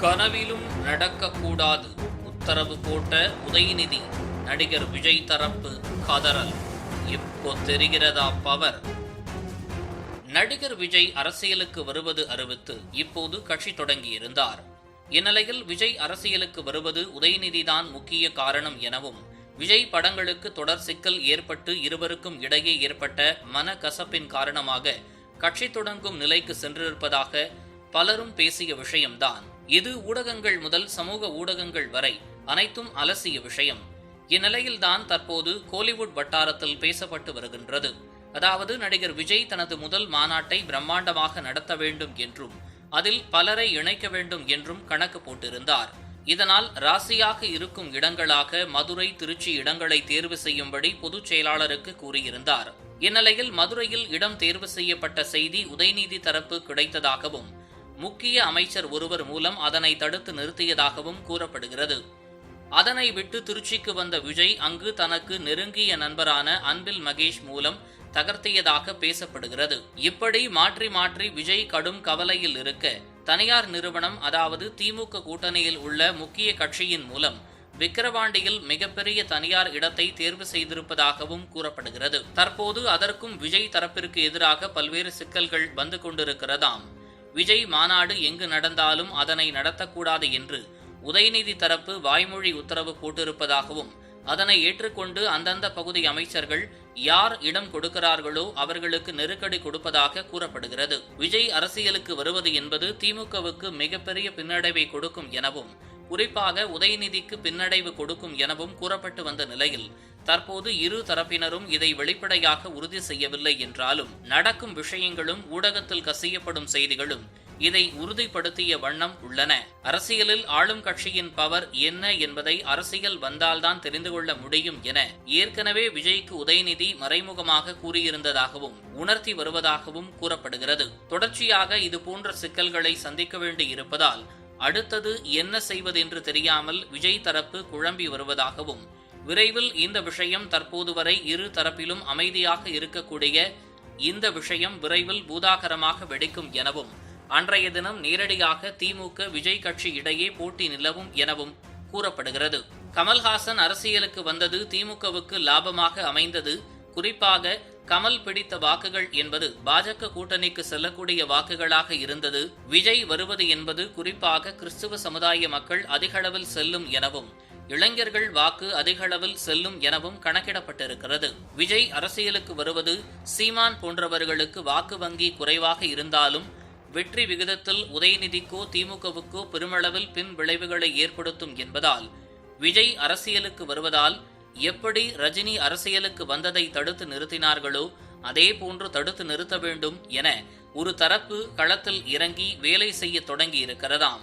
கனவிலும் நடக்கக்கூடாது உத்தரவு போட்ட உதயநிதி நடிகர் விஜய் தரப்பு கதறல். இப்போ தெரிகிறதா பவர்? நடிகர் விஜய் அரசியலுக்கு வருவது அறிவித்து இப்போது கட்சி தொடங்கியிருந்தார் இந்நிலையில் விஜய் அரசியலுக்கு வருவது உதயநிதிதான் முக்கிய காரணம் எனவும் விஜய் படங்களுக்கு தொடர் சிக்கல் ஏற்பட்டு இருவருக்கும் இடையே ஏற்பட்ட மன கசப்பின் காரணமாக கட்சி தொடங்கும் நிலைக்கு சென்றிருப்பதாக பலரும் பேசிய விஷயம்தான். இது ஊடகங்கள் முதல் சமூக ஊடகங்கள் வரை அனைத்தும் அலசிய விஷயம். இந்நிலையில்தான் தற்போது கோலிவுட் வட்டாரத்தில் பேசப்பட்டு வருகின்றது. அதாவது நடிகர் விஜய் தனது முதல் மாநாட்டை பிரம்மாண்டமாக நடத்த வேண்டும் என்றும் அதில் பலரை இணைக்க வேண்டும் என்றும் கணக்கு போட்டிருந்தார். இதனால் ராசியாக இருக்கும் இடங்களாக மதுரை திருச்சி இடங்களை தேர்வு செய்யும்படி பொதுச் செயலாளருக்கு கூறியிருந்தார். இந்நிலையில் மதுரையில் இடம் தேர்வு செய்யப்பட்ட செய்தி உதயநிதி தரப்பு கிடைத்ததாகவும் முக்கிய அமைச்சர் ஒருவர் மூலம் அதனை தடுத்து நிறுத்தியதாகவும் கூறப்படுகிறது. அதனை விட்டு திருச்சிக்கு வந்த விஜய் அங்கு தனக்கு நெருங்கிய நண்பரான அன்பில் மகேஷ் மூலம் தகர்த்தியதாக பேசப்படுகிறது. இப்படி மாற்றி மாற்றி விஜய் கடும் கவலையில் இருக்க தனியார் நிறுவனம் அதாவது திமுக கூட்டணியில் உள்ள முக்கிய கட்சியின் மூலம் விக்கிரவாண்டியில் மிகப்பெரிய தனியார் இடத்தை தேர்வு செய்திருப்பதாகவும் கூறப்படுகிறது. தற்போது அதற்கும் விஜய் தரப்பிற்கு எதிராக பல்வேறு சிக்கல்கள் வந்து கொண்டிருக்கிறதாம். விஜய் மாநாடு எங்கு நடந்தாலும் அதனை நடத்தக்கூடாது என்று உதயநிதி தரப்பு வாய்மொழி உத்தரவு போட்டிருப்பதாகவும் அதனை ஏற்றுக்கொண்டு அந்தந்த பகுதி அமைச்சர்கள் யார் இடம் கொடுக்கிறார்களோ அவர்களுக்கு நெருக்கடி கொடுப்பதாக கூறப்படுகிறது. விஜய் அரசியலுக்கு வருவது என்பது திமுகவுக்கு மிகப்பெரிய பின்னடைவை கொடுக்கும் எனவும் குறிப்பாக உதயநிதிக்கு பின்னடைவு கொடுக்கும் எனவும் கூறப்பட்டு வந்த நிலையில் தற்போது இரு தரப்பினரும் இதை வெளிப்படையாக உறுதி செய்யவில்லை என்றாலும் நடக்கும் விஷயங்களும் ஊடகத்தில் கசியப்படும் செய்திகளும் இதை உறுதிப்படுத்திய வண்ணம் உள்ளன. அரசியலில் ஆளும் கட்சியின் பவர் என்ன என்பதை அரசியல் வந்தால்தான் தெரிந்து கொள்ள முடியும் என ஏற்கனவே விஜய்க்கு உதயநிதி மறைமுகமாக கூறியிருந்ததாகவும் உணர்த்தி வருவதாகவும் கூறப்படுகிறது. தொடர்ச்சியாக இதுபோன்ற சிக்கல்களை சந்திக்க வேண்டி இருப்பதால் அடுத்தது என்ன செய்வதென்று தெரியாமல் விஜய் தரப்பு குழம்பி வருவதாகவும் விரைவில் இந்த விஷயம் தற்போது வரை இரு தரப்பிலும் அமைதியாக இருக்கக்கூடிய இந்த விஷயம் விரைவில் பூதாகரமாக வெடிக்கும் எனவும் அன்றைய தினம் நேரடியாக திமுக விஜய் கட்சி இடையே போட்டி நிலவும் எனவும் கூறப்படுகிறது. கமல்ஹாசன் அரசியலுக்கு வந்தது திமுகவுக்கு லாபமாக அமைந்தது. குறிப்பாக கமல் பிடித்த வாக்குகள் என்பது பாஜக கூட்டணிக்கு செல்லக்கூடிய வாக்குகளாக இருந்தது. விஜய் வருவது என்பது குறிப்பாக கிறிஸ்துவ சமுதாய மக்கள் அதிகளவில் செல்லும் எனவும் இளைஞர்கள் வாக்கு அதிகளவில் செல்லும் எனவும் கணக்கிடப்பட்டிருக்கிறது. விஜய் அரசியலுக்கு வருவது சீமான் போன்றவர்களுக்கு வாக்கு வங்கி குறைவாக இருந்தாலும் வெற்றி விகிதத்தில் உதயநிதிக்கோ திமுகவுக்கோ பெருமளவில் பின் விளைவுகளை ஏற்படுத்தும் என்பதால் விஜய் அரசியலுக்கு வருவதால் எப்படி ரஜினி அரசியலுக்கு வந்ததை தடுத்து நிறுத்தினார்களோ அதே போன்று தடுத்து நிறுத்த வேண்டும் என ஒரு தரப்பு களத்தில் இறங்கி வேலை செய்ய தொடங்கி இருக்கிறதாம்